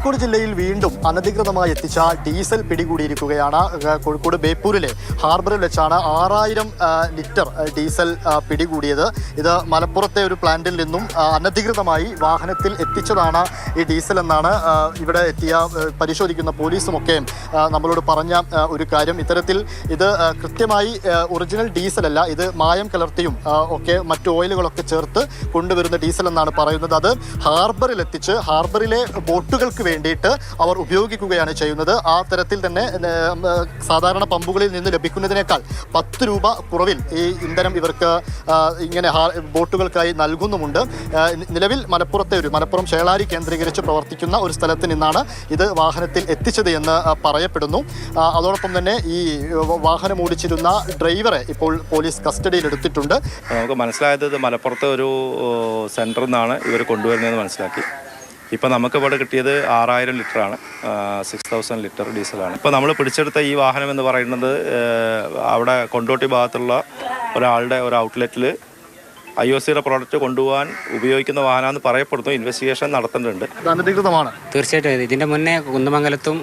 ജില്ലയിൽ വീണ്ടും അനധികൃതമായി എത്തിച്ച ഡീസൽ പിടികൂടിയിരിക്കുകയാണ് കോഴിക്കോട് ബേപ്പൂരിലെ ഹാർബറിൽ വെച്ചാണ് ആറായിരം ലിറ്റർ ഡീസൽ പിടികൂടിയത്. ഇത് മലപ്പുറത്തെ ഒരു പ്ലാന്റിൽ നിന്നും അനധികൃതമായി വാഹനത്തിൽ എത്തിച്ചതാണ് ഈ ഡീസൽ എന്നാണ് ഇവിടെ എത്തിയ പരിശോധിക്കുന്ന പോലീസുമൊക്കെ നമ്മളോട് പറഞ്ഞ ഒരു കാര്യം. ഇത്തരത്തിൽ ഇത് കൃത്യമായി ഒറിജിനൽ ഡീസൽ അല്ല ഇത് മായം കലർത്തിയും ഒക്കെ മറ്റു ഓയിലുകളൊക്കെ ചേർത്ത് കൊണ്ടുവരുന്ന ഡീസൽ എന്നാണ് പറയുന്നത്. അത് ഹാർബറിൽ എത്തിച്ച് ഹാർബറിലെ ബോട്ടുകൾക്ക് വേണ്ടിയിട്ട് അവർ ഉപയോഗിക്കുകയാണ് ചെയ്യുന്നത്. ആ തരത്തിൽ തന്നെ സാധാരണ പമ്പുകളിൽ നിന്ന് ലഭിക്കുന്നതിനേക്കാൾ പത്ത് രൂപ കുറവിൽ ഈ ഇന്ധനം ഇവർക്ക് ഇങ്ങനെ ബോട്ടുകൾക്കായി നൽകുന്നുമുണ്ട്. നിലവിൽ മലപ്പുറത്തെ ഒരു മലപ്പുറം ചേളാരി കേന്ദ്രീകരിച്ച് പ്രവർത്തിക്കുന്ന ഒരു സ്ഥലത്ത് നിന്നാണ് ഇത് വാഹനത്തിൽ എത്തിച്ചത് എന്ന് പറയപ്പെടുന്നു. അതോടൊപ്പം തന്നെ ഈ വാഹനം ഓടിച്ചിരുന്ന ഡ്രൈവറെ ഇപ്പോൾ പോലീസ് കസ്റ്റഡിയിൽ എടുത്തിട്ടുണ്ട്. നമുക്ക് മനസ്സിലായത് മലപ്പുറത്തെ ഒരു സെന്ററിൽ നിന്നാണ് ഇവർ കൊണ്ടുവരുന്നതെന്ന് മനസ്സിലാക്കി. ഇപ്പം നമുക്ക് ഇവിടെ കിട്ടിയത് ആറായിരം ലിറ്ററാണ് സിക്സ് തൗസൻഡ് ലിറ്റർ ഡീസലാണ് ഇപ്പോൾ നമ്മൾ പിടിച്ചെടുത്ത ഈ വാഹനം എന്ന് പറയുന്നത് അവിടെ കൊണ്ടോട്ടി ഭാഗത്തുള്ള ഒരാളുടെ ഒരു ഔട്ട്ലെറ്റിൽ ഐ ഒ സിയുടെ പ്രോഡക്റ്റ് കൊണ്ടുപോകാൻ ഉപയോഗിക്കുന്ന വാഹനമെന്ന് പറയപ്പെടുന്നു. ഇൻവെസ്റ്റിഗേഷൻ നടത്തുന്നുണ്ട് അനധികൃതമാണ്. തീർച്ചയായിട്ടും. ഇതിന്റെ മുന്നേ കുന്നമംഗലത്തും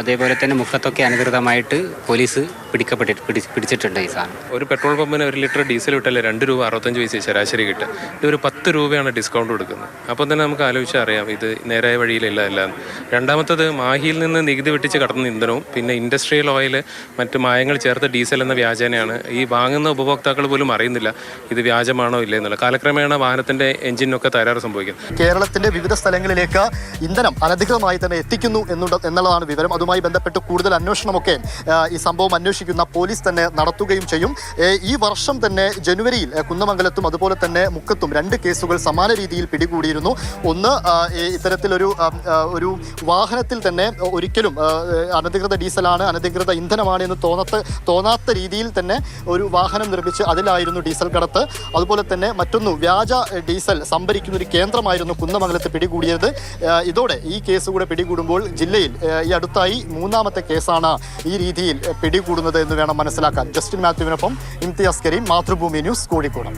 അതേപോലെ തന്നെ മുഖത്തൊക്കെ അനധികൃതമായിട്ട് പോലീസ് പിടിക്കപ്പെട്ടിട്ട് പിടിച്ചിട്ടുണ്ട് ഈ സാധനം. ഒരു പെട്രോൾ പമ്പിന് ഒരു ലിറ്റർ ഡീസൽ വിട്ടാലേ രണ്ട് രൂപ അറുപത്തഞ്ച് പൈസ ശരാശരി കിട്ടുക. ഇത് ഒരു പത്ത് രൂപയാണ് ഡിസ്കൗണ്ട് കൊടുക്കുന്നത്. അപ്പം തന്നെ നമുക്ക് ആലോചിച്ചാൽ അറിയാം ഇത് നേരായ വഴിയിലല്ല അല്ല രണ്ടാമത്തത് മാഹിയിൽ നിന്ന് നികുതി വെട്ടിച്ച് കടന്ന ഇന്ധനവും പിന്നെ ഇൻഡസ്ട്രിയൽ ഓയിൽ മറ്റ് മായങ്ങൾ ചേർത്ത് ഡീസൽ എന്ന വ്യാജനയാണ്. ഈ വാങ്ങുന്ന ഉപഭോക്താക്കൾ പോലും അറിയുന്നില്ല ഇത് വ്യാജമാണോ ഇല്ലേ എന്നുള്ള കാലക്രമേണ വാഹനത്തിന്റെ എഞ്ചിനൊക്കെ തകരാറ് സംഭവിക്കുന്നത് കേരളത്തിന്റെ വിവിധ സ്ഥലങ്ങളിലേക്ക് ഇന്ധനം അനധികൃതമായി തന്നെ എത്തിക്കുന്നു എന്നുള്ളതാണ് വിവരം. അതുമായി ബന്ധപ്പെട്ട് കൂടുതൽ അന്വേഷണമൊക്കെ ഈ സംഭവം അന്വേഷിക്കുന്ന പോലീസ് തന്നെ നടത്തുകയും ചെയ്യും. ഈ വർഷം തന്നെ ജനുവരിയിൽ കുന്നമംഗലത്തും അതുപോലെ തന്നെ മുക്കത്തും രണ്ട് കേസുകൾ സമാന രീതിയിൽ പിടികൂടിയിരുന്നു. ഒന്ന് ഇത്തരത്തിലൊരു ഒരു വാഹനത്തിൽ തന്നെ ഒരിക്കലും അനധികൃത ഡീസലാണ് അനധികൃത ഇന്ധനമാണ് എന്ന് തോന്നത്ത തോന്നാത്ത രീതിയിൽ തന്നെ ഒരു വാഹനം നിർമ്മിച്ച് അതിലായിരുന്നു ഡീസൽ കടത്ത്. അതുപോലെ തന്നെ മറ്റൊന്ന് വ്യാജ ഡീസൽ സംഭരിക്കുന്ന ഒരു കേന്ദ്രമായിരുന്നു കുന്നമംഗലത്ത് പിടികൂടിയത്. ഇതോടെ ഈ കേസ് കൂടെ പിടികൂടുമ്പോൾ ജില്ലയിൽ ഈ അടുത്തായി മൂന്നാമത്തെ കേസാണ് ഈ രീതിയിൽ പിടികൂടുന്നത് എന്ന് വേണം മനസ്സിലാക്കാൻ. ജസ്റ്റിൻ മാത്യുവിനൊപ്പം ഇംതിയാസ് കരീം മാതൃഭൂമി ന്യൂസ് കോഴിക്കോട്.